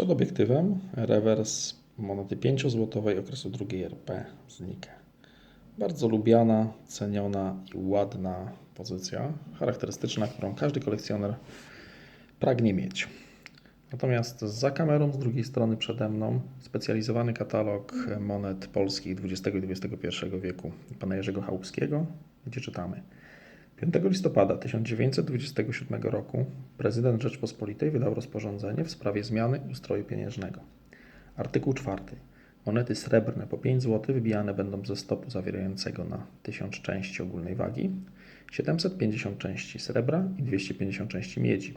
Przed obiektywem rewers monety 5-złotowej okresu II RP z Nike. Bardzo lubiana, ceniona i ładna pozycja, charakterystyczna, którą każdy kolekcjoner pragnie mieć. Natomiast za kamerą, z drugiej strony przede mną, specjalizowany katalog monet polskich XX i XXI wieku pana Jerzego Chałupskiego, gdzie czytamy. 5 listopada 1927 roku prezydent Rzeczpospolitej wydał rozporządzenie w sprawie zmiany ustroju pieniężnego. Artykuł 4. Monety srebrne po 5 zł wybijane będą ze stopu zawierającego na 1000 części ogólnej wagi, 750 części srebra i 250 części miedzi.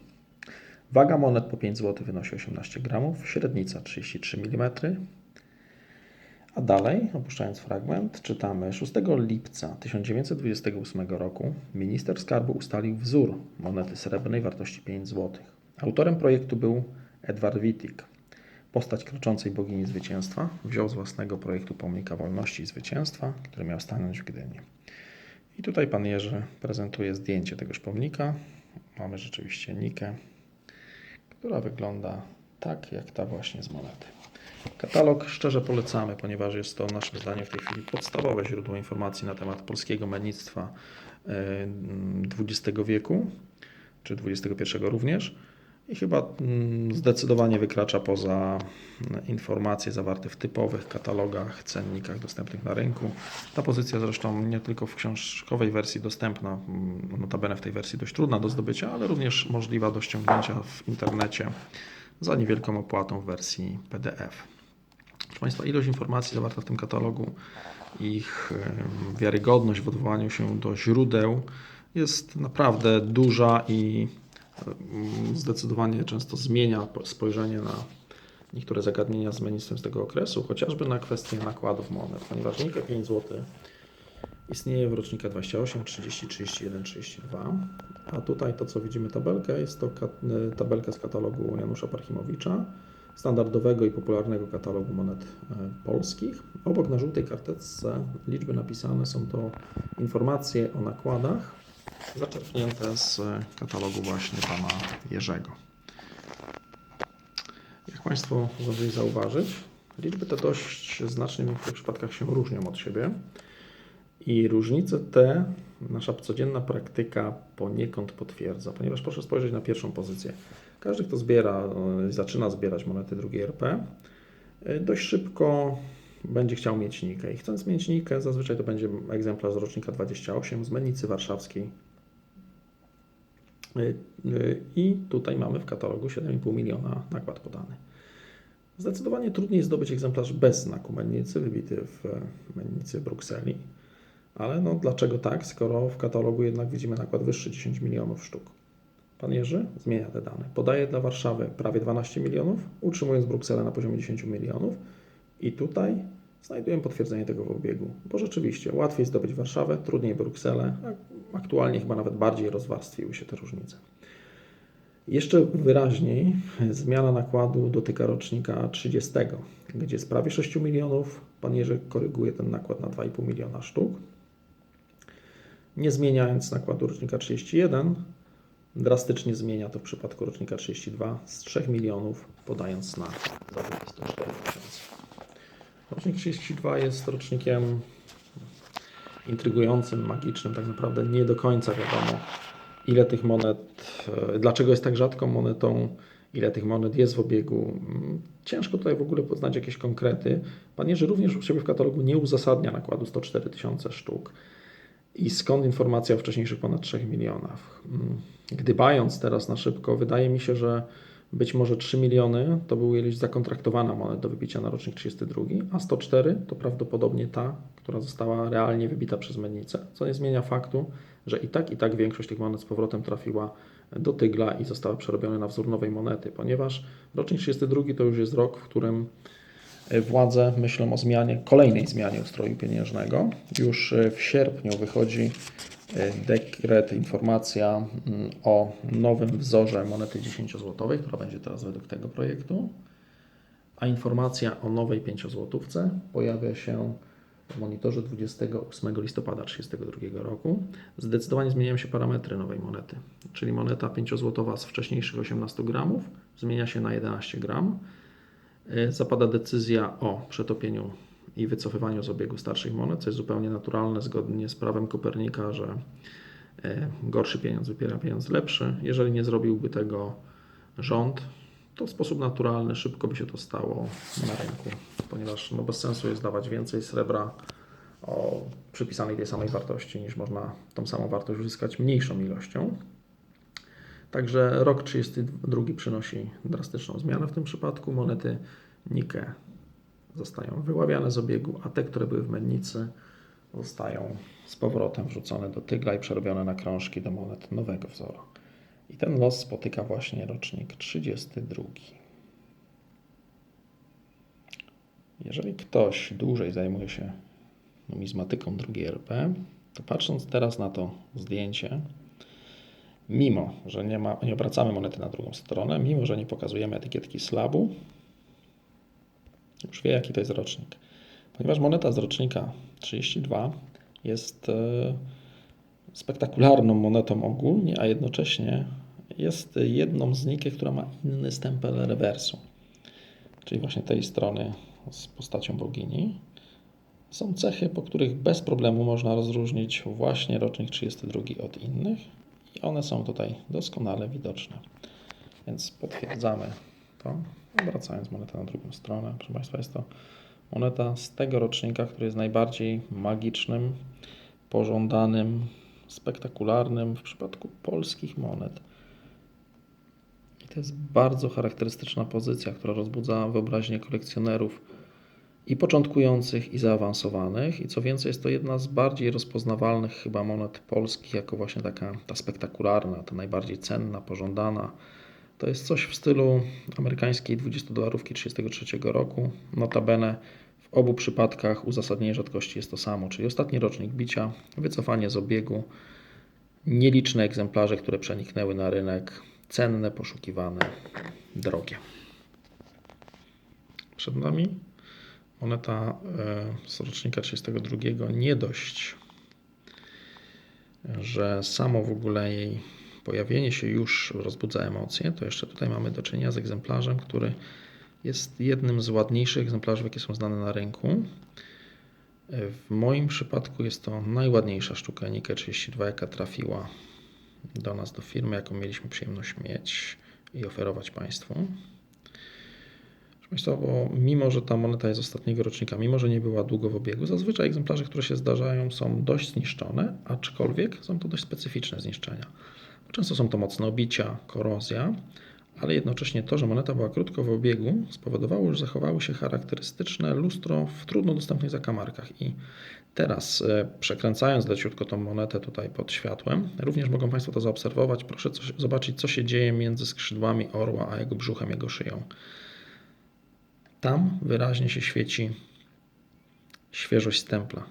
Waga monet po 5 zł wynosi 18 gramów, średnica 33 mm. A dalej, opuszczając fragment, czytamy 6 lipca 1928 roku minister skarbu ustalił wzór monety srebrnej wartości 5 zł. Autorem projektu był Edward Wittig. Postać kroczącej bogini zwycięstwa wziął z własnego projektu pomnika wolności i zwycięstwa, który miał stanąć w Gdyni. I tutaj pan Jerzy prezentuje zdjęcie tegoż pomnika. Mamy rzeczywiście Nikę, która wygląda tak jak ta właśnie z monety. Katalog szczerze polecamy, ponieważ jest to naszym zdaniem w tej chwili podstawowe źródło informacji na temat polskiego mennictwa e, XX wieku, czy XXI również. I chyba mm, zdecydowanie wykracza poza mm, informacje zawarte w typowych katalogach, cennikach dostępnych na rynku. Ta pozycja zresztą nie tylko w książkowej wersji dostępna, mm, notabene w tej wersji dość trudna do zdobycia, ale również możliwa do ściągnięcia w internecie za niewielką opłatą w wersji PDF. Państwa, ilość informacji zawarta w tym katalogu, ich wiarygodność w odwołaniu się do źródeł jest naprawdę duża i zdecydowanie często zmienia po- spojrzenie na niektóre zagadnienia z z tego okresu, chociażby na kwestię nakładów monet, ponieważ Nika 5 zł istnieje w rocznikach 28, 30, 31, 32, a tutaj to, co widzimy tabelkę, jest to y, tabelka z katalogu Janusza Parchimowicza, standardowego i popularnego katalogu monet e, polskich. Obok na żółtej karteczce liczby napisane są to informacje o nakładach zaczerpnięte z katalogu właśnie pana Jerzego. Jak Państwo zdążyli zauważyć, liczby te dość znacznie w niektórych przypadkach się różnią od siebie. I różnice te nasza codzienna praktyka poniekąd potwierdza, ponieważ proszę spojrzeć na pierwszą pozycję. Każdy, kto zbiera, e, zaczyna zbierać monety drugiej RP, e, dość szybko będzie chciał mieć nikę. I chcąc mieć nikę, zazwyczaj to będzie egzemplarz z rocznika 28 z Mennicy Warszawskiej. E, I tutaj mamy w katalogu 7,5 miliona nakład podany. Zdecydowanie trudniej zdobyć egzemplarz bez znaku mennicy, wybity w mennicy Brukseli. Ale no dlaczego tak, skoro w katalogu jednak widzimy nakład wyższy 10 milionów sztuk? Pan Jerzy zmienia te dane. Podaje dla Warszawy prawie 12 milionów, utrzymując Brukselę na poziomie 10 milionów. I tutaj znajdujemy potwierdzenie tego w obiegu. Bo rzeczywiście łatwiej zdobyć Warszawę, trudniej Brukselę, aktualnie chyba nawet bardziej rozwarstwiły się te różnice. Jeszcze wyraźniej zmiana nakładu dotyka rocznika 30, gdzie z prawie 6 milionów pan Jerzy koryguje ten nakład na 2,5 miliona sztuk. Nie zmieniając nakładu rocznika 31, drastycznie zmienia to w przypadku rocznika 32 z 3 milionów, podając na zabytki 104 tysiące. Rocznik 32 jest rocznikiem intrygującym, magicznym, tak naprawdę nie do końca wiadomo, ile tych monet, e, dlaczego jest tak rzadką monetą, ile tych monet jest w obiegu. Mm, Ciężko tutaj w ogóle poznać jakieś konkrety. Pan Jerzy również u siebie w katalogu nie uzasadnia nakładu 104 tysiące sztuk. I skąd informacja o wcześniejszych ponad 3 milionach? Mm, Gdybając teraz na szybko, wydaje mi się, że być może 3 miliony to była ilość zakontraktowana monet do wybicia na rocznik 32, a 104 to prawdopodobnie ta, która została realnie wybita przez mennicę, co nie zmienia faktu, że i tak, i tak większość tych monet z powrotem trafiła do tygla i została przerobione na wzór nowej monety, ponieważ rocznik 32 to już jest rok, w którym władze myślą o zmianie, kolejnej zmianie ustroju pieniężnego. Już e, w sierpniu wychodzi e, dekret, informacja mm, o nowym wzorze monety 10-złotowej, która będzie teraz według tego projektu, a informacja o nowej 5-złotówce pojawia się w monitorze 28 listopada 1932 roku. Zdecydowanie zmieniają się parametry nowej monety, czyli moneta 5-złotowa z wcześniejszych 18 gramów zmienia się na 11 gram, zapada decyzja o przetopieniu i wycofywaniu z obiegu starszych monet, co jest zupełnie naturalne zgodnie z prawem Kopernika, że y, gorszy pieniądz wypiera pieniądz lepszy. Jeżeli nie zrobiłby tego rząd, to w sposób naturalny szybko by się to stało na rynku, ponieważ no, bez sensu jest dawać więcej srebra o przypisanej tej samej wartości, niż można tą samą wartość uzyskać mniejszą ilością. Także rok 32 przynosi drastyczną zmianę w tym przypadku. Monety Nike zostają wyławiane z obiegu, a te, które były w mennicy, zostają z powrotem wrzucone do tygla i przerobione na krążki do monet nowego wzoru. I ten los spotyka właśnie rocznik 32. Jeżeli ktoś dłużej zajmuje się numizmatyką drugiej RP, to patrząc teraz na to zdjęcie, mimo że nie, ma, nie obracamy monety na drugą stronę, mimo że nie pokazujemy etykietki slabu, już wie jaki to jest rocznik. Ponieważ moneta z rocznika 32 jest e, spektakularną monetą ogólnie, a jednocześnie jest jedną z Nike, która ma inny stempel rewersu. Czyli właśnie tej strony z postacią bogini. Są cechy, po których bez problemu można rozróżnić właśnie rocznik 32 od innych i one są tutaj doskonale widoczne. Więc potwierdzamy to, obracając monetę na drugą stronę. Proszę Państwa, jest to moneta z tego rocznika, który jest najbardziej magicznym, pożądanym, spektakularnym w przypadku polskich monet. I to jest bardzo charakterystyczna pozycja, która rozbudza wyobraźnię kolekcjonerów i początkujących, i zaawansowanych. I co więcej, jest to jedna z bardziej rozpoznawalnych chyba monet polskich, jako właśnie taka ta spektakularna, ta najbardziej cenna, pożądana. To jest coś w stylu amerykańskiej 20 dolarówki 1933 roku. Notabene w obu przypadkach uzasadnienie rzadkości jest to samo, czyli ostatni rocznik bicia, wycofanie z obiegu, nieliczne egzemplarze, które przeniknęły na rynek, cenne, poszukiwane, drogie. Przed nami moneta e, z rocznika 32 nie dość, że samo w ogóle jej pojawienie się już rozbudza emocje, to jeszcze tutaj mamy do czynienia z egzemplarzem, który jest jednym z ładniejszych egzemplarzy, jakie są znane na rynku. W moim przypadku jest to najładniejsza sztuka Nike 32, jaka trafiła do nas, do firmy, jaką mieliśmy przyjemność mieć i oferować Państwu. Państwa, bo mimo, że ta moneta jest ostatniego rocznika, mimo, że nie była długo w obiegu, zazwyczaj egzemplarze, które się zdarzają, są dość zniszczone, aczkolwiek są to dość specyficzne zniszczenia. Często są to mocne obicia, korozja, ale jednocześnie to, że moneta była krótko w obiegu, spowodowało, że zachowały się charakterystyczne lustro w trudno dostępnych zakamarkach. I teraz, e, przekręcając leciutko tą monetę tutaj pod światłem, również mogą Państwo to zaobserwować. Proszę coś, zobaczyć, co się dzieje między skrzydłami orła a jego brzuchem, jego szyją. Tam wyraźnie się świeci świeżość stempla.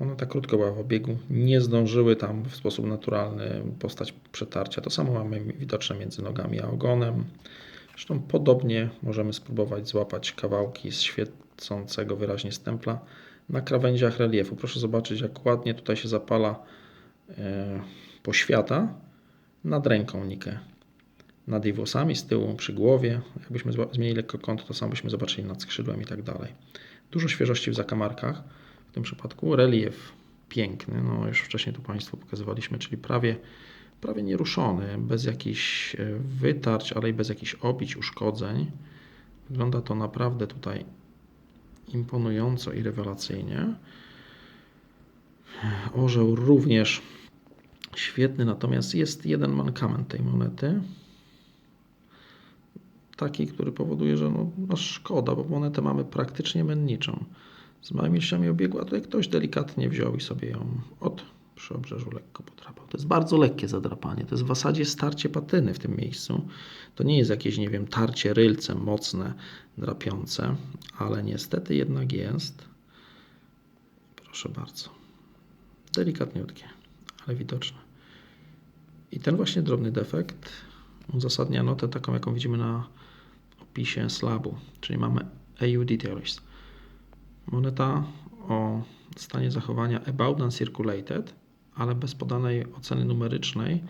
One tak krótko była w obiegu, nie zdążyły tam w sposób naturalny postać przetarcia. To samo mamy widoczne między nogami a ogonem. Zresztą podobnie możemy spróbować złapać kawałki z świecącego wyraźnie stempla na krawędziach reliefu. Proszę zobaczyć, jak ładnie tutaj się zapala e, poświata nad ręką Nikę. Nad jej włosami, z tyłu, przy głowie. Jakbyśmy zmienili lekko kąt, to samo byśmy zobaczyli nad skrzydłem i tak dalej. Dużo świeżości w zakamarkach tym przypadku. Relief piękny, no już wcześniej tu Państwu pokazywaliśmy, czyli prawie, prawie nieruszony, bez jakichś e, wytarć, ale i bez jakichś obić, uszkodzeń. Wygląda to naprawdę tutaj imponująco i rewelacyjnie. Orzeł również świetny, natomiast jest jeden mankament tej monety. Taki, który powoduje, że no, no szkoda, bo monetę mamy praktycznie menniczą z małymi ilościami obiegu, a tutaj ktoś delikatnie wziął i sobie ją od przy obrzeżu lekko podrapał. To jest bardzo lekkie zadrapanie. To jest w zasadzie starcie patyny w tym miejscu. To nie jest jakieś, nie wiem, tarcie rylcem mocne, drapiące, ale niestety jednak jest. Proszę bardzo. Delikatniutkie, ale widoczne. I ten właśnie drobny defekt uzasadnia notę taką, jaką widzimy na opisie slabu, czyli mamy AU Details. Moneta o stanie zachowania about uncirculated, ale bez podanej oceny numerycznej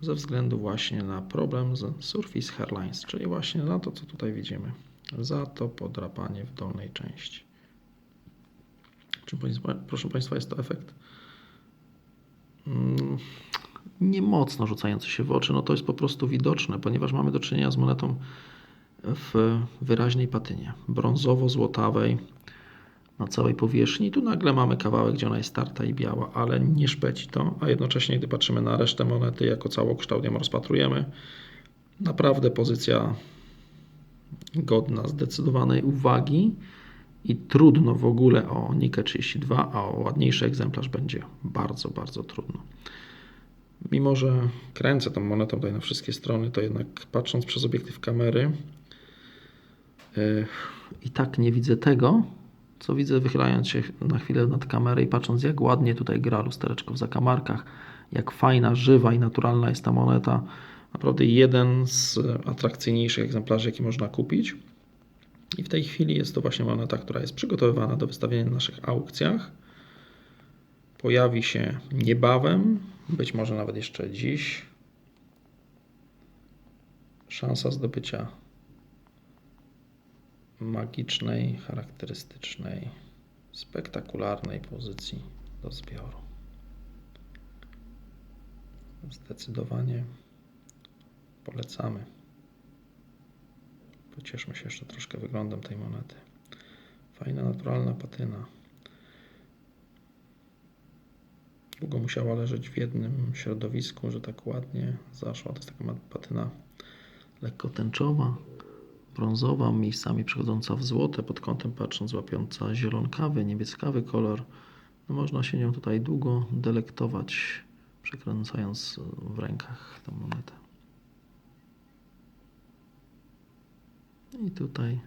ze względu właśnie na problem z surface hairlines, czyli właśnie na to, co tutaj widzimy. Za to podrapanie w dolnej części. Proszę Państwa, jest to efekt mm, nie mocno rzucający się w oczy. No to jest po prostu widoczne, ponieważ mamy do czynienia z monetą w wyraźnej patynie brązowo-złotawej na całej powierzchni. Tu nagle mamy kawałek, gdzie ona jest starta i biała, ale nie szpeci to, a jednocześnie, gdy patrzymy na resztę monety jako całokształt, ją rozpatrujemy, naprawdę pozycja godna zdecydowanej uwagi i trudno w ogóle o Nikę 32, a o ładniejszy egzemplarz będzie bardzo, bardzo trudno. Mimo, że kręcę tą monetą tutaj na wszystkie strony, to jednak patrząc przez obiektyw kamery i tak nie widzę tego, co widzę wychylając się na chwilę nad kamerę i patrząc jak ładnie tutaj gra lustereczko w zakamarkach, jak fajna, żywa i naturalna jest ta moneta. Naprawdę jeden z atrakcyjniejszych egzemplarzy, jaki można kupić. I w tej chwili jest to właśnie moneta, która jest przygotowywana do wystawienia na naszych aukcjach. Pojawi się niebawem, być może nawet jeszcze dziś. Szansa zdobycia magicznej, charakterystycznej, spektakularnej pozycji do zbioru. Zdecydowanie polecamy. Pocieszmy się jeszcze troszkę wyglądem tej monety. Fajna, naturalna patyna. Długo musiała leżeć w jednym środowisku, że tak ładnie zaszła. To jest taka patyna lekko tęczowa, brązowa, miejscami przechodząca w złote, pod kątem patrząc łapiąca zielonkawy, niebieskawy kolor. No można się nią tutaj długo delektować, przekręcając w rękach tę monetę. I tutaj,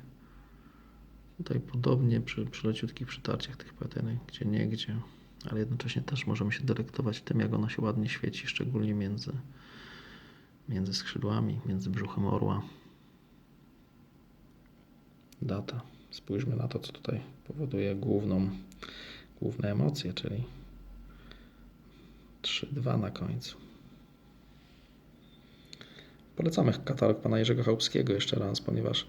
tutaj podobnie przy, przy leciutkich przytarciach tych patynek, gdzie nie gdzie, ale jednocześnie też możemy się delektować tym, jak ona się ładnie świeci, szczególnie między, między skrzydłami, między brzuchem orła. Data. Spójrzmy na to, co tutaj powoduje główną, główne emocje, czyli 3-2 na końcu. Polecamy katalog pana Jerzego Chałupskiego jeszcze raz, ponieważ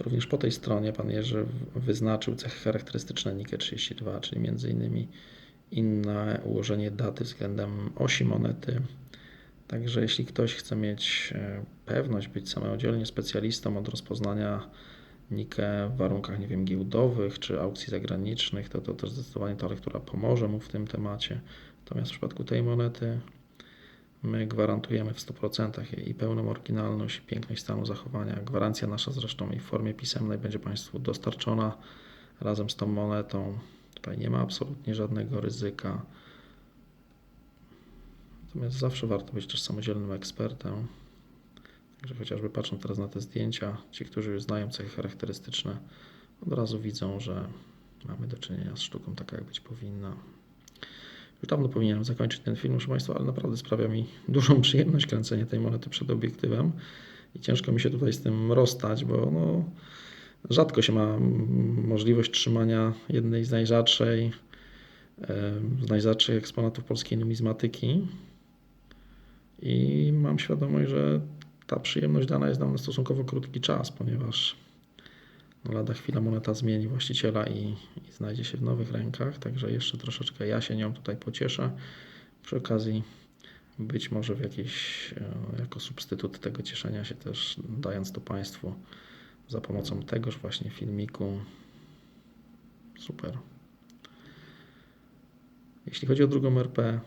również po tej stronie pan Jerzy wyznaczył cechy charakterystyczne Nike 32, czyli m.in. inne ułożenie daty względem osi monety. Także jeśli ktoś chce mieć e, pewność, być samodzielnie specjalistą od rozpoznania W warunkach, nie wiem, giełdowych czy aukcji zagranicznych, to to też zdecydowanie ta lektura pomoże mu w tym temacie. Natomiast w przypadku tej monety My gwarantujemy w 100% jej pełną oryginalność i piękność stanu zachowania. Gwarancja nasza zresztą i w formie pisemnej będzie Państwu dostarczona razem z tą monetą. Tutaj nie ma absolutnie żadnego ryzyka. Natomiast zawsze warto być też samodzielnym ekspertem. Także chociażby patrząc teraz na te zdjęcia, ci, którzy już znają cechy charakterystyczne, od razu widzą, że mamy do czynienia z sztuką taka, jak być powinna. Już dawno powinienem zakończyć ten film, proszę Państwa, ale naprawdę sprawia mi dużą przyjemność kręcenie tej monety przed obiektywem i ciężko mi się tutaj z tym rozstać, bo no, rzadko się ma możliwość trzymania jednej z najrzadszej, z najrzadszych eksponatów polskiej numizmatyki i mam świadomość, że ta przyjemność dana jest nam na stosunkowo krótki czas, ponieważ no lada chwila moneta zmieni właściciela i, i znajdzie się w nowych rękach, także jeszcze troszeczkę ja się nią tutaj pocieszę. Przy okazji być może w jakiś, e, jako substytut tego cieszenia się też dając to Państwu za pomocą tegoż właśnie filmiku. Super. Jeśli chodzi o drugą RP,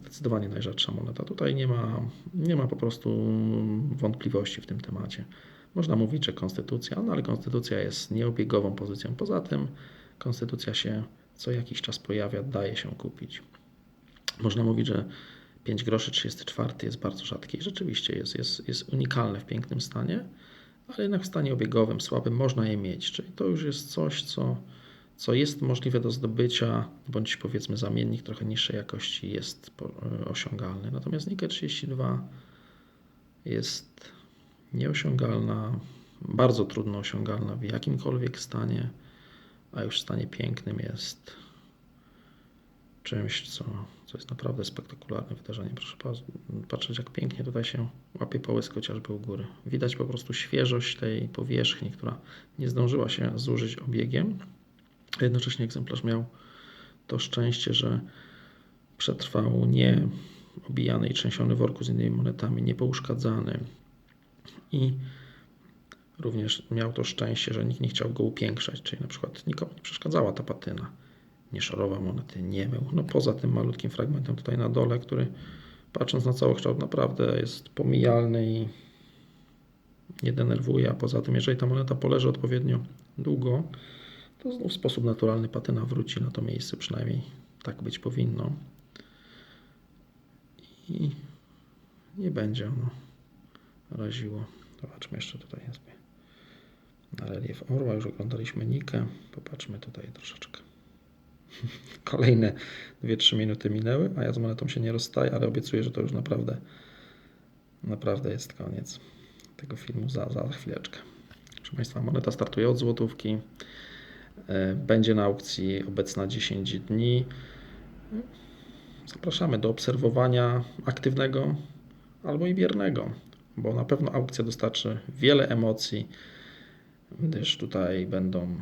zdecydowanie najrzadsza moneta. Tutaj nie ma, nie ma po prostu wątpliwości w tym temacie. Można mówić, że konstytucja, no ale konstytucja jest nieobiegową pozycją. Poza tym konstytucja się co jakiś czas pojawia, daje się kupić. Można mówić, że 5 groszy 34 jest bardzo rzadki. Rzeczywiście jest, jest, jest unikalne w pięknym stanie, ale jednak w stanie obiegowym, słabym można je mieć. Czyli to już jest coś, co, co jest możliwe do zdobycia, bądź powiedzmy zamiennik trochę niższej jakości jest osiągalny. Natomiast Nikkei 32 jest nieosiągalna, bardzo trudno osiągalna w jakimkolwiek stanie, a już w stanie pięknym jest czymś, co, co jest naprawdę spektakularnym wydarzeniem. Proszę pa- patrzeć, jak pięknie tutaj się łapie połysk chociażby u góry. Widać po prostu świeżość tej powierzchni, która nie zdążyła się zużyć obiegiem. Jednocześnie egzemplarz miał to szczęście, że przetrwał nie obijany i trzęsiony worku z innymi monetami, niepouszkadzany i również miał to szczęście, że nikt nie chciał go upiększać, czyli na przykład nikomu nie przeszkadzała ta patyna, nie szorował monety, nie mył. No poza tym malutkim fragmentem tutaj na dole, który patrząc na całokształt naprawdę jest pomijalny i nie denerwuje, a poza tym jeżeli ta moneta poleży odpowiednio długo, to znów w sposób naturalny patyna wróci na to miejsce, przynajmniej tak być powinno. I nie będzie ono raziło. Zobaczmy jeszcze tutaj jest na relief orła. Już oglądaliśmy Nikę. Popatrzmy tutaj troszeczkę. Kolejne 2-3 minuty minęły, a ja z monetą się nie rozstaję, ale obiecuję, że to już naprawdę naprawdę jest koniec tego filmu za, za chwileczkę. Proszę Państwa, moneta startuje od złotówki. E, Będzie na aukcji obecna 10 dni. Zapraszamy do obserwowania aktywnego albo i biernego, bo na pewno aukcja dostarczy wiele emocji, gdyż tutaj będą,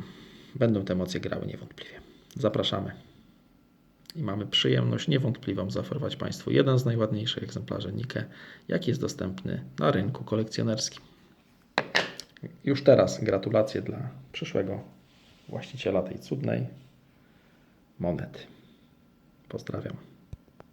będą te emocje grały niewątpliwie. Zapraszamy. I mamy przyjemność niewątpliwą zaoferować Państwu jeden z najładniejszych egzemplarzy Nike, jaki jest dostępny na rynku kolekcjonerskim. Już teraz gratulacje dla przyszłego właściciela tej cudnej monety. Pozdrawiam.